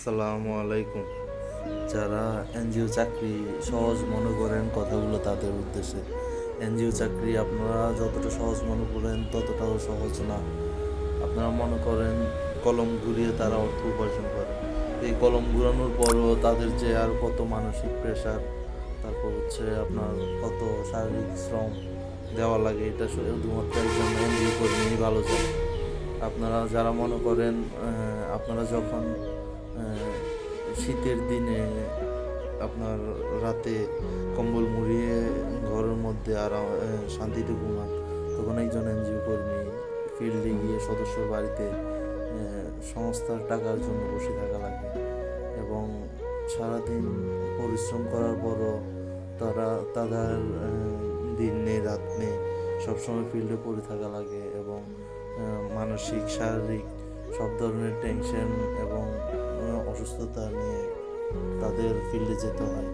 আসসালামু আলাইকুম। যারা এনজিও চাকরি সহজ মনে করেন কথাগুলো তাদের উদ্দেশ্যে। এনজিও চাকরি আপনারা যতটা সহজ মনে করেন ততটাও সহজ না। আপনারা মনে করেন কলম ঘুরিয়ে তারা অর্থ উপার্জন করে। এই কলম ঘুরানোর পরও তাদের যে আর কত মানসিক প্রেশার তারপর হচ্ছে আপনার কত শারীরিক শ্রম দেওয়া লাগে, এটা শুধুমাত্র একজন এনজিও কর্মী ভালো জানে। আপনারা যারা মনে করেন আপনারা যখন শীতের দিনে আপনার রাতে কম্বল মুড়িয়ে ঘরের মধ্যে আরাম শান্তিতে ঘুমান, তখন একজন এনজিও কর্মী ফিল্ডে গিয়ে সদস্যর বাড়িতে সংস্থার টাকার জন্য বসে থাকা লাগে এবং সারাদিন পরিশ্রম করার পরও তারা, তাদের দিন নেই, রাত নেই, সবসময় ফিল্ডে পড়ে থাকা লাগে এবং মানসিক, শারীরিক সব ধরনের টেনশন এবং তাদের ফিল্ডে যেতে হয়।